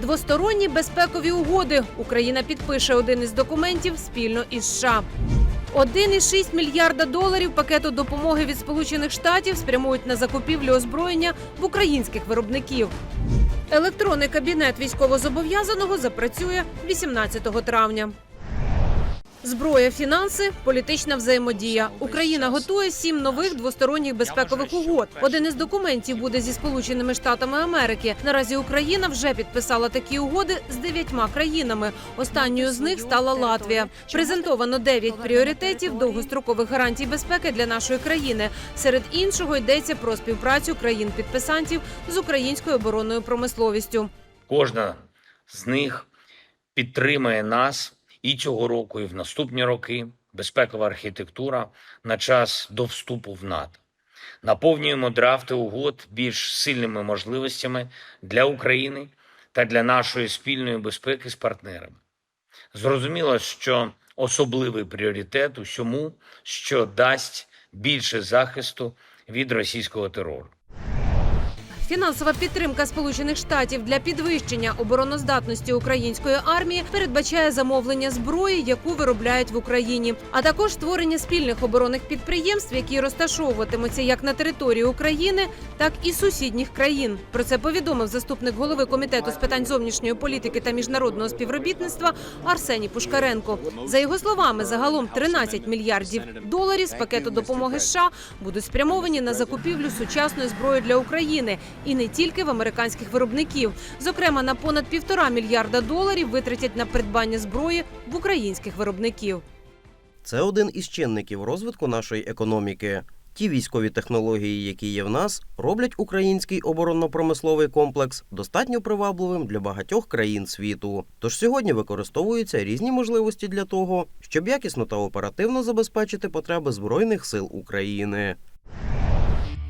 Двосторонні безпекові угоди. Україна підпише один із документів спільно із США. 1,6 мільярда доларів пакету допомоги від Сполучених Штатів спрямують на закупівлю озброєння в українських виробників. Електронний кабінет військовозобов'язаного запрацює 18 травня. Зброя, фінанси, політична взаємодія. Україна готує сім нових двосторонніх безпекових угод. Один із документів буде зі Сполученими Штатами Америки. Наразі Україна вже підписала такі угоди з дев'ятьма країнами. Останньою з них стала Латвія. Презентовано дев'ять пріоритетів довгострокових гарантій безпеки для нашої країни. Серед іншого йдеться про співпрацю країн-підписантів з українською оборонною промисловістю. Кожна з них підтримає нас і цього року, і в наступні роки. Безпекова архітектура на час до вступу в НАТО. Наповнюємо драфти угод більш сильними можливостями для України та для нашої спільної безпеки з партнерами. Зрозуміло, що особливий пріоритет усьому, що дасть більше захисту від російського терору. Фінансова підтримка Сполучених Штатів для підвищення обороноздатності української армії передбачає замовлення зброї, яку виробляють в Україні, а також створення спільних оборонних підприємств, які розташовуватимуться як на території України, так і сусідніх країн. Про це повідомив заступник голови комітету з питань зовнішньої політики та міжнародного співробітництва Арсеній Пушкаренко. За його словами, загалом 13 мільярдів доларів з пакету допомоги США будуть спрямовані на закупівлю сучасної зброї для України і не тільки в американських виробників. Зокрема, на понад півтора мільярда доларів витратять на придбання зброї в українських виробників. Це один із чинників розвитку нашої економіки. Ті військові технології, які є в нас, роблять український оборонно-промисловий комплекс достатньо привабливим для багатьох країн світу. Тож сьогодні використовуються різні можливості для того, щоб якісно та оперативно забезпечити потреби збройних сил України.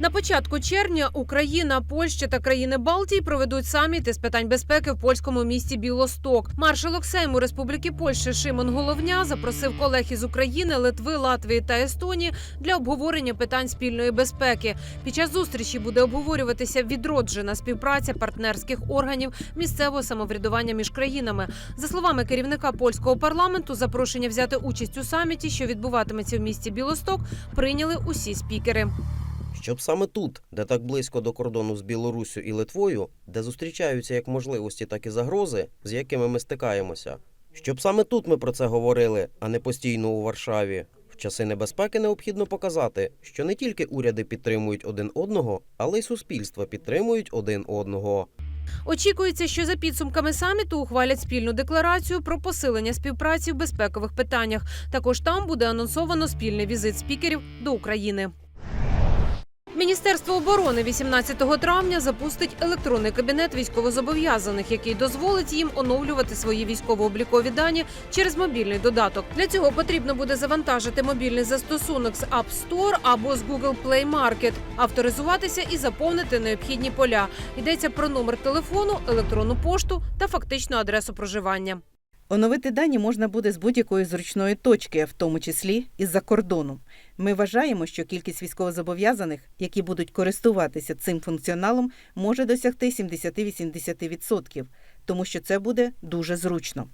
На початку червня Україна, Польща та країни Балтії проведуть саміт із питань безпеки в польському місті Білосток. Маршалок Сейму Республіки Польща Шимон Головня запросив колег із України, Литви, Латвії та Естонії для обговорення питань спільної безпеки. Під час зустрічі буде обговорюватися відроджена співпраця партнерських органів місцевого самоврядування між країнами. За словами керівника польського парламенту, запрошення взяти участь у саміті, що відбуватиметься в місті Білосток, прийняли усі спікери. Щоб саме тут, де так близько до кордону з Білоруссю і Литвою, де зустрічаються як можливості, так і загрози, з якими ми стикаємося. Щоб саме тут ми про це говорили, а не постійно у Варшаві. В часи небезпеки необхідно показати, що не тільки уряди підтримують один одного, але й суспільства підтримують один одного. Очікується, що за підсумками саміту ухвалять спільну декларацію про посилення співпраці в безпекових питаннях. Також там буде анонсовано спільний візит спікерів до України. Міністерство оборони 18 травня запустить електронний кабінет військовозобов'язаних, який дозволить їм оновлювати свої військово-облікові дані через мобільний додаток. Для цього потрібно буде завантажити мобільний застосунок з App Store або з Google Play Market, авторизуватися і заповнити необхідні поля. Йдеться про номер телефону, електронну пошту та фактичну адресу проживання. Оновити дані можна буде з будь-якої зручної точки, в тому числі із-за кордону. Ми вважаємо, що кількість військовозобов'язаних, які будуть користуватися цим функціоналом, може досягти 70-80%, тому що це буде дуже зручно.